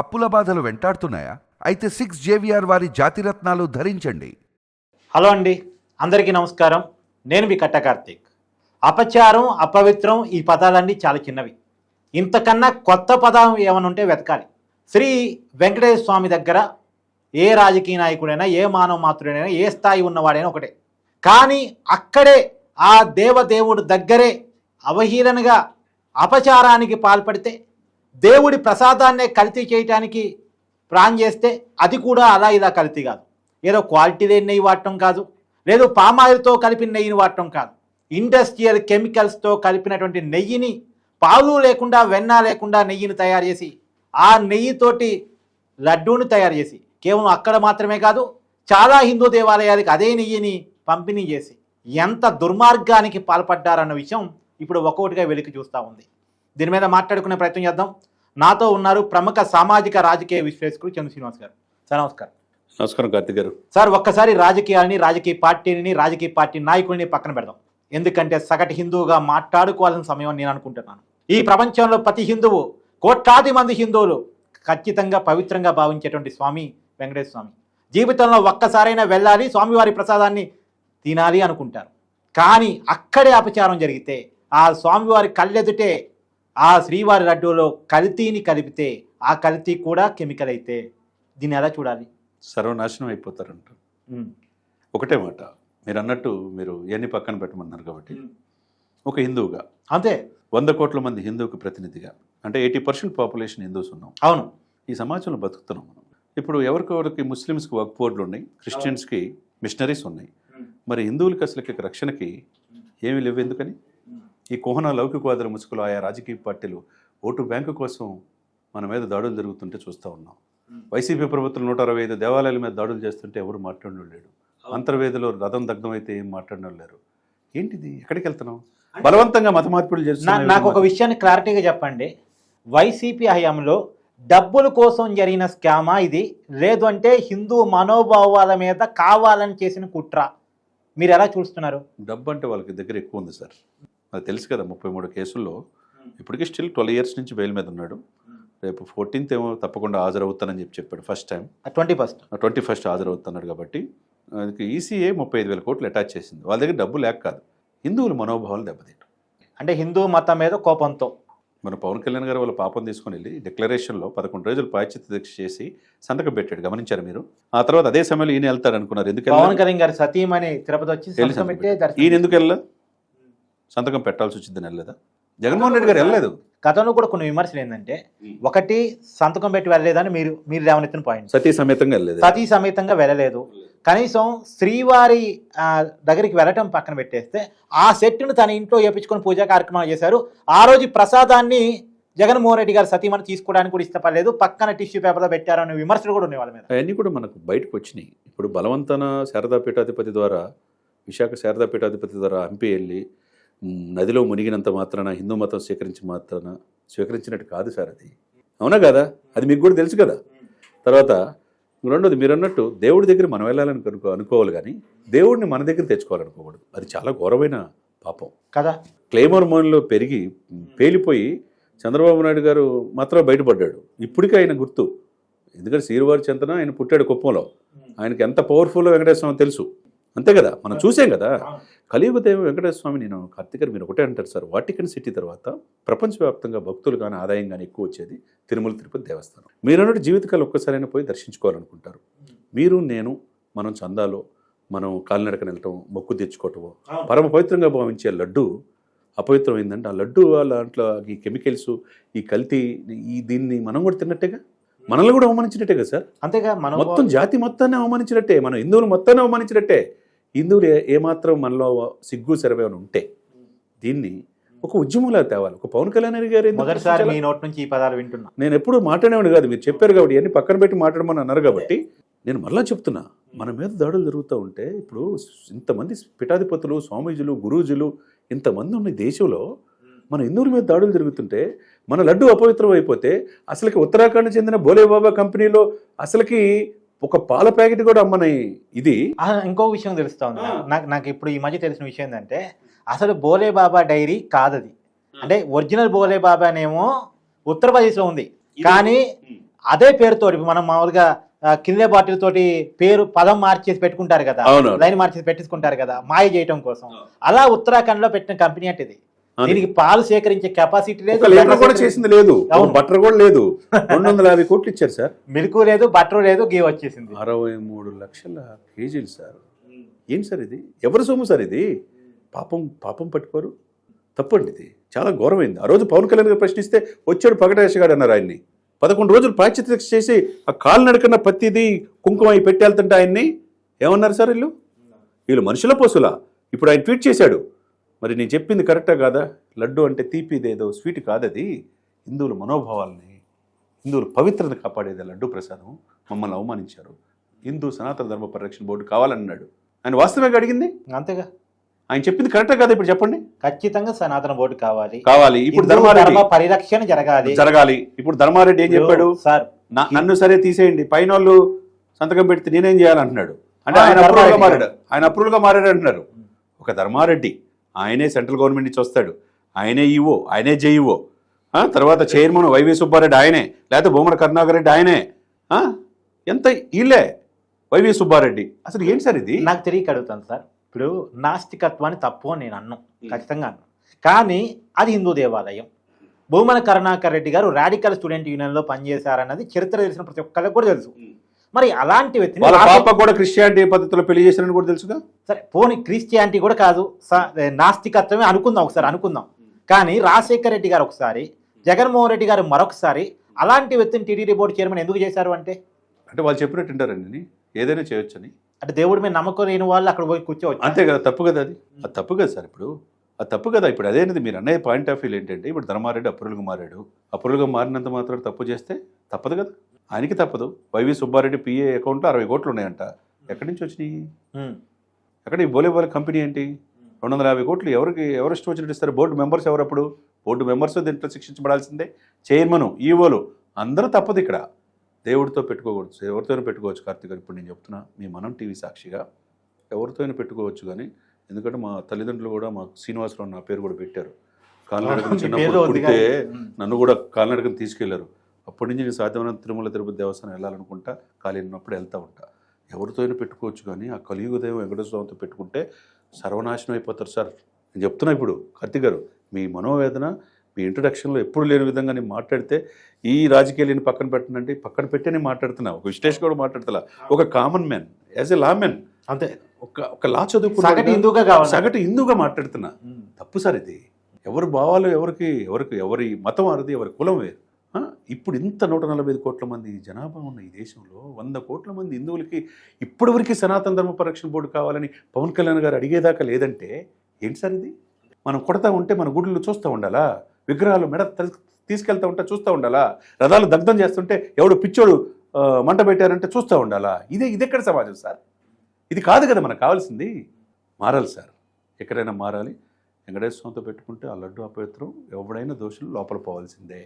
అప్పుల బాధలు వెంటాడుతున్నాయా? అయితే సిక్స్ జేవిఆర్ వారి జాతిరత్నాలు ధరించండి. హలో అండి. అందరికీ నమస్కారం. నేను మీ కట్ట కార్తీక్. అపచారం అపవిత్రం ఈ పదాలన్నీ చాలా చిన్నవి. ఇంతకన్నా కొత్త పదం ఏమైనా ఉంటే వెతకాలి. శ్రీ వెంకటేశ్వర స్వామి దగ్గర ఏ రాజకీయ నాయకుడైనా ఏ మానవ మాతృడైనా ఏ స్థాయి ఉన్నవాడైనా ఒకటే. కానీ అక్కడే ఆ దేవదేవుడు దగ్గరే అవహీలనగా అపచారానికి పాల్పడితే దేవుడి ప్రసాదాన్నే కల్తీ చేయటానికి ప్లాన్ చేస్తే అది కూడా అలా ఇలా కల్తీ కాదు. ఏదో క్వాలిటీ లేని నెయ్యి వాడటం కాదు లేదు పామాయిల్తో కలిపిన నెయ్యిని వాడటం కాదు. ఇండస్ట్రియల్ కెమికల్స్తో కలిపినటువంటి నెయ్యిని పాలు లేకుండా వెన్న లేకుండా నెయ్యిని తయారు చేసి ఆ నెయ్యితోటి లడ్డూని తయారు చేసి కేవలం అక్కడ మాత్రమే కాదు చాలా హిందూ దేవాలయాలకు అదే నెయ్యిని పంపిణీ చేసి ఎంత దుర్మార్గానికి పాల్పడ్డారన్న విషయం ఇప్పుడు ఒక్కొక్కటిగా వెలికి చూస్తూ ఉంది. దీని మీద మాట్లాడుకునే ప్రయత్నం చేద్దాం. నాతో ఉన్నారు ప్రముఖ సామాజిక రాజకీయ విశ్లేషకుడు చంద్ర శ్రీనివాస్ గారు. సార్ నమస్కారం. నమస్కారం కార్తిక్ గారు. సార్ ఒక్కసారి రాజకీయాలని రాజకీయ పార్టీని రాజకీయ పార్టీ నాయకుల్ని పక్కన పెడదాం. ఎందుకంటే సగటు హిందువుగా మాట్లాడుకోవాల్సిన సమయం నేను అనుకుంటున్నాను. ఈ ప్రపంచంలో ప్రతి హిందువు కోట్లాది మంది హిందువులు ఖచ్చితంగా పవిత్రంగా భావించేటువంటి స్వామి వెంకటేశ్వర స్వామి. జీవితంలో ఒక్కసారైనా వెళ్ళాలి స్వామివారి ప్రసాదాన్ని తినాలి అనుకుంటారు. కానీ అక్కడే అపచారం జరిగితే ఆ స్వామివారి కళ్ళెదుటే ఆ శ్రీవారి లడ్డూలో కల్తీని కలిపితే ఆ కల్తీ కూడా కెమికల్ అయితే దీన్ని ఎలా చూడాలి? సర్వనాశనం అయిపోతారంట. ఒకటే మాట. మీరు అన్నట్టు మీరు ఇవన్నీ పక్కన పెట్టమన్నారు కాబట్టి. ఒక హిందువుగా. అంతే. వంద కోట్ల మంది హిందువుకి ప్రతినిధిగా. అంటే ఎయిటీ పర్సెంట్ పాపులేషన్ హిందూస్ ఉన్నాం. అవును. ఈ సమాజంలో బతుకుతున్నాం మనం. ఇప్పుడు ఎవరికెవరికి ముస్లిమ్స్కి వర్క్ బోర్డులు ఉన్నాయి క్రిస్టియన్స్కి మిషనరీస్ ఉన్నాయి. మరి హిందువులకి అసలుకి రక్షణకి ఏమీ లేవు ఎందుకని? ఈ కోహన లౌకికవాదుల ముసుగులో ఆయా రాజకీయ పార్టీలు ఓటు బ్యాంకు కోసం మన మీద దాడులు జరుగుతుంటే చూస్తూ ఉన్నాం. వైసీపీ ప్రభుత్వం నూట అరవై ఐదు దేవాలయాల మీద దాడులు చేస్తుంటే ఎవరు మాట్లాడిన లేడు అంతర్వేదిలో రథం దగ్ధం అయితే ఏం మాట్లాడిన లేరు ఏంటిది? ఎక్కడికి వెళ్తున్నాం బలవంతంగా మత మార్పిడులు నా- చేస్తున్నారు నాకు ఒక విషయాన్ని క్లారిటీగా చెప్పండి. వైసీపీ హయాంలో డబ్బుల కోసం జరిగిన స్కామా ఇది. లేదు అంటే హిందూ మనోభావాల మీద కావాలని చేసిన కుట్ర. మీరు ఎలా చూస్తున్నారు? డబ్బు అంటే వాళ్ళకి దగ్గర ఎక్కువ ఉంది సార్. అది తెలుసు కదా ముప్పై మూడు కేసుల్లో. ఇప్పటికీ స్టిల్ ట్వెల్వ్ ఇయర్స్ నుంచి బెయిల్ మీద ఉన్నాడు. రేపు ఫోర్టీన్త్ ఏమో తప్పకుండా హాజరవుతానని చెప్పి చెప్పాడు first time. Twenty first. Twenty first హాజరవుతున్నాడు కాబట్టి అందుకే ఈసీఏ ముప్పై ఐదు వేల కోట్లు అటాచ్ చేసింది. వాళ్ళ దగ్గర డబ్బు లేక కాదు. హిందువుల మనోభావాలు దెబ్బతింటాం అంటే హిందూ మతం మీద కోపంతో. మన పవన్ కళ్యాణ్ గారు వాళ్ళ పాపం తీసుకొని వెళ్ళి డిక్లరేషన్లో పదకొండు రోజులు పాశ్చిత్య దీక్ష చేసి సంతకం పెట్టాడు. గమనించారు మీరు? ఆ తర్వాత అదే సమయంలో ఈయన వెళ్తాడు అనుకున్నారు. ఎందుకు పవన్? కళ్యాణ్ గారి సతీమణి తిరుపతి వచ్చి ఈయన ఎందుకు వెళ్ళా సంతకం పెట్టాల్సి వచ్చిందని వెళ్ళలేదా జగన్మోహన్ రెడ్డి గారు వెళ్ళలేదు. గతంలో కూడా కొన్ని విమర్శలు ఏంటంటే ఒకటి సంతకం పెట్టి వెళ్ళలేదని మీరు మీరు లేవనెత్తిన పాయింట్ సతీ సమేతంగా వెళ్ళలేదు. సతీ సమేతంగా వెళ్ళలేదు. కనీసం శ్రీవారి దగ్గరికి వెళ్ళటం పక్కన పెట్టేస్తే ఆ సెట్ను తన ఇంట్లో వేపించుకొని పూజా కార్యక్రమాలు చేశారు. ఆ రోజు ప్రసాదాన్ని జగన్మోహన్ రెడ్డి గారు సతీమణి తీసుకోవడానికి కూడా ఇష్టపడలేదు. పక్కన టిష్యూ పేపర్లో పెట్టారు అనే విమర్శలు కూడా ఉన్నాయి వాళ్ళ మీద. అవన్నీ కూడా మనకు బయటకు వచ్చినాయి. ఇప్పుడు బలవంతన శారదా పీఠాధిపతి ద్వారా విశాఖ శారదా పీఠాధిపతి ద్వారా హంపి వెళ్ళి నదిలో మునిగినంత మాత్రాన హిందూ మతం స్వీకరించి మాత్రాన స్వీకరించినట్టు కాదు సార్ అది. అవునా కదా? అది మీకు కూడా తెలుసు కదా. తర్వాత రెండోది మీరు అన్నట్టు దేవుడి దగ్గర మనం వెళ్ళాలని అనుకో అనుకోవాలి కానీ దేవుడిని మన దగ్గర తెచ్చుకోవాలనుకోకూడదు. అది చాలా ఘోరమైన పాపం. కదా? క్లెయిమర్ మోన్లో పెరిగి పేలిపోయి చంద్రబాబు నాయుడు గారు మాత్రం బయటపడ్డాడు. ఇప్పటికీ ఆయన గుర్తు. ఎందుకంటే శ్రీవారి చెంతన ఆయన పుట్టాడు కుప్పంలో. ఆయనకి ఎంత పవర్ఫుల్ వెంకటేశ్వర తెలుసు. అంతే కదా? మనం చూసాం కదా? కలియుగ దేవ వెంకటేశ్వర స్వామి నేను కార్తీక్ గారు మీరు ఒకటే అంటారు సార్ వాటికన్ సిటీ తర్వాత ప్రపంచవ్యాప్తంగా భక్తులు కానీ ఆదాయం కానీ ఎక్కువ వచ్చేది తిరుమల తిరుపతి దేవస్థానం. మీరు అన్నట్టు జీవితకాలు ఒక్కసారైనా పోయి దర్శించుకోవాలనుకుంటారు. మీరు నేను మనం చందాలో మనం కాలినడకన వెళ్ళటం మొక్కు తెచ్చుకోవటము పరమ పవిత్రంగా భావించే లడ్డు అపవిత్రమైందంటే ఆ లడ్డు దాంట్లో ఈ కెమికల్స్ ఈ కల్తీ ఈ దీన్ని మనం కూడా తిన్నట్టేగా? మనల్ని కూడా అవమానించినట్టే కదా సార్? అంతేగా మనం మొత్తం జాతి మొత్తాన్ని అవమానించినట్టే మనం హిందువులు మొత్తాన్ని అవమానించినట్టే. హిందువులు ఏమాత్రం మనలో సిగ్గు సెరవేమని ఉంటే దీన్ని ఒక ఉద్యమంలా తేవాలి. ఒక పవన్ కళ్యాణ్ గారు మొదటిసారి మీ? నోటి నుంచి ఈ పదాలు వింటున్నా. నేను ఎప్పుడు మాట్లాడేవాడు కాదు. మీరు చెప్పారు కాబట్టి ఇవన్నీ పక్కన పెట్టి మాట్లాడమని అన్నారు కాబట్టి నేను మళ్ళా చెప్తున్నా. మన మీద దాడులు జరుగుతూ ఉంటే ఇప్పుడు ఇంతమంది పీఠాధిపతులు స్వామీజులు గురూజులు ఇంతమంది ఉన్న దేశంలో మన హిందువుల మీద దాడులు జరుగుతుంటే మన లడ్డు అపవిత్రం అయిపోతే అసలుకి ఉత్తరాఖండ్ చెందిన భోలే బాబా కంపెనీలో అసలుకి ఒక పాల ప్యాకెట్ కూడా అమ్మని ఇది. ఆ, ఇంకో విషయం తెలుస్తా ఉంది. నాకు నాకు ఇప్పుడు ఈ మధ్య తెలిసిన విషయం ఏంటంటే అసలు బోలే బాబా డైరీ కాదది. అంటే ఒరిజినల్ బోలే బాబా అనేమో ఉత్తరప్రదేశ్లో ఉంది. కానీ అదే పేరుతో మనం మామూలుగా కిందే బాటిల్ తోటి పేరు పదం మార్చేసి పెట్టుకుంటారు కదా. లైన్ మార్చేసి పెట్టించుకుంటారు కదా మాయ చేయటం కోసం. అలా ఉత్తరాఖండ్లో పెట్టిన కంపెనీ అంటే ఇది. అది. దీనికి పాలు సేకరించే కెపాసిటీ లేదు లీటర్ కూడా చేసింది లేదు. బట్టర్ కూడా లేదు. రెండు వందల యాభై కోట్లు ఇచ్చారు సార్. మిల్క్ లేదు బటర్ లేదు గీ వచ్చేసింది. అరవై మూడు లక్షల కేజీలు సార్. ఏం సార్ ఇది? ఎవరి సొమ్ము సార్ ఇది? పాపం పాపం పట్టుకోరు. తప్పండి ఇది. చాలా ఘోరమైంది. ఆ రోజు పవన్ కళ్యాణ్ గారు ప్రశ్నిస్తే వచ్చాడు పగటేషగాడు అన్నారు ఆయన్ని. పదకొండు రోజులు ప్రాచ్యత చేసి ఆ కాలు నడకన్న పత్తిది కుంకుమ అయి పెట్టి వెళ్తుంటే ఆయన్ని ఏమన్నారు సార్ వీళ్ళు? వీళ్ళు మనుషుల పశులా ఇప్పుడు ఆయన ట్వీట్ చేశాడు. మరి నేను చెప్పింది కరెక్టా కాదా? లడ్డు అంటే తీపిదేదో స్వీట్ కాదది. హిందువుల మనోభావాల్ని హిందువుల పవిత్రత కాపాడేది లడ్డు ప్రసాదం. మమ్మల్ని అవమానించారు. హిందూ సనాతన ధర్మ పరిరక్షణ బోర్డు కావాలన్నాడు. ఆయన వాస్తవంగా అడిగింది? అంతేగా. ఆయన చెప్పింది కరెక్టా కాదా ఇప్పుడు చెప్పండి? ఖచ్చితంగా సనాతన బోర్డు కావాలి. కావాలి. ఇప్పుడు ధర్మ పరిరక్షణ జరగాలి. జరగాలి. ఇప్పుడు ధర్మారెడ్డి ఏం చెప్పాడు? సార్. నన్ను సరే తీసేయండి. పైన వాళ్ళు సంతకం పెడితే నేనేం చేయాలంటున్నాడు. అంటే ఆయన అప్రూవల్గా మారాడు. ఆయన అప్రూవల్గా మారాడు అంటున్నారు ఒక ధర్మారెడ్డి. ఆయనే సెంట్రల్ గవర్నమెంట్ నుంచి వస్తాడు. ఆయనే ఈవో ఆయనే జేఈఓ తర్వాత చైర్మన్ వైవి సుబ్బారెడ్డి ఆయనే లేకపోతే భూమన కరుణాకర్ రెడ్డి ఆయనే. ఎంత వీళ్ళే వైవి సుబ్బారెడ్డి. అసలు ఏంటి సార్ ఇది? నాకు తెలియక అడుగుతాను సార్. ఇప్పుడు నాస్తికత్వాన్ని తప్పు అని నేను అన్నాను ఖచ్చితంగా అన్నాను కానీ అది హిందూ దేవాలయం. భూమన కరుణాకర్ రెడ్డి గారు రాడికల్ స్టూడెంట్ యూనియన్లో పనిచేశారన్నది చరిత్ర తెలిసిన ప్రతి ఒక్కరికి కూడా తెలుసు. మరి అలాంటి వ్యక్తిని పాప కూడా క్రిస్టియానిటీ పద్ధతిలో పెళ్ళి చేశారని కూడా తెలుసుగా? సరే పోనీ క్రిస్టియానిటీ కూడా కాదు నాస్తికత్వమే అనుకుందాం ఒకసారి అనుకుందాం. కానీ రాజశేఖర్ రెడ్డి గారు ఒకసారి జగన్మోహన్ రెడ్డి గారు మరొకసారి అలాంటి వ్యక్తిని టీడీడీ బోర్డు చైర్మన్ ఎందుకు చేశారు అంటే? అంటే వాళ్ళు చెప్పినట్టు వింటారండి ఏదైనా చేయొచ్చని. అంటే దేవుడి మీద నమ్మకం లేని వాళ్ళు అక్కడ పోయి కూర్చోవచ్చు. అంతే కదా తప్పు కదా అది? అది తప్పు కదా సార్ ఇప్పుడు? అది తప్పు కదా ఇప్పుడు? అదేనది మీరు అన్నయ్య పాయింట్ ఆఫ్ వ్యూ ఏంటంటే ఇప్పుడు ధర్మారెడ్డి అప్రూవల్గా మారాడు. అప్రూవల్గా మారినంత మాత్రం తప్పు చేస్తే తప్పదు కదా? ఆయనకి తప్పదు. వైవి సుబ్బారెడ్డి పిఏ అకౌంట్లో అరవై కోట్లు ఉన్నాయంట. ఎక్కడి నుంచి వచ్చినాయి. ఎక్కడ ఈ బోలే బోలే కంపెనీ ఏంటి? రెండు వందల యాభై కోట్లు ఎవరికి ఎవరు ఇష్టం వచ్చినట్టు ఇస్తారు? బోర్డు మెంబర్స్ ఎవరు అప్పుడు? బోర్డు మెంబర్స్ దీంట్లో శిక్షించబడాల్సిందే. చైర్మన్ ఈవోలు అందరూ తప్పదు ఇక్కడ. దేవుడితో పెట్టుకోకూడదు. ఎవరితోనూ పెట్టుకోవచ్చు కార్తీక్ గారు. ఇప్పుడు నేను చెప్తున్నా మీ మనం టీవీ సాక్షిగా ఎవరితోనూ పెట్టుకోవచ్చు కానీ ఎందుకంటే మా తల్లిదండ్రులు కూడా మా శ్రీనివాసరావు నా పేరు కూడా పెట్టారు. కాలినడకన మీ చిన్నప్పుడు పుడితే. నన్ను కూడా కాలినడకన తీసుకెళ్ళారు. అప్పటి నుంచి నేను సాధ్యమైనంత తిరుమల తిరుపతి దేవస్థానం వెళ్ళాలనుకుంటా ఖాళీ ఉన్నప్పుడు వెళ్తూ ఉంటా. ఎవరితో అయినా పెట్టుకోవచ్చు కానీ ఆ కలియుగ దైవం స్వామితో పెట్టుకుంటే సర్వనాశనం అయిపోతారు సార్. నేను చెప్తున్నా ఇప్పుడు కార్తీక్ గారు మీ మనోవేదన మీ ఇంట్రడక్షన్లో ఎప్పుడు లేని విధంగా నేను మాట్లాడితే ఈ రాజకీయాలను పక్కన పెట్టనంటే పక్కన పెట్టే నేను మాట్లాడుతున్నా. ఒక విశ్లేష కూడా మాట్లాడుతున్నా ఒక common man as a layman అంతే. ఒక ఒక లా చదువుకున్న సగటు హిందూగా కావాలి. సగటు హిందూగా మాట్లాడుతున్నా. తప్పు సార్ ఇది. ఎవరు భావాలు ఎవరికి ఎవరికి ఎవరి మతం వారిది ఎవరి కులం వేరు. ఇప్పుడు ఇంత నూట నలభై ఐదు కోట్ల మంది జనాభా ఉన్న ఈ దేశంలో వంద కోట్ల మంది హిందువులకి ఇప్పటివరకు సనాతన ధర్మ పరిరక్షణ బోర్డు కావాలని పవన్ కళ్యాణ్ గారు అడిగేదాకా లేదంటే ఏంటి సార్ ఇది? మనం కొడతా ఉంటే మన గుడులు చూస్తూ ఉండాలా? విగ్రహాలు మెడ తీసుకెళ్తా ఉంటే చూస్తూ ఉండాలా? రథాలు దగ్ధం చేస్తుంటే ఎవడు పిచ్చోడు మంట పెట్టారంటే చూస్తూ ఉండాలా? ఇదే ఇదెక్కడ సమాజం సార్? ఇది కాదు కదా మనకు కావాల్సింది. మారాలి సార్. ఎక్కడైనా మారాలి. వెంకటేశ్వరంతో పెట్టుకుంటే ఆ లడ్డు అపవిత్రం ఎవడైనా దోషులు లోపల పోవాల్సిందే.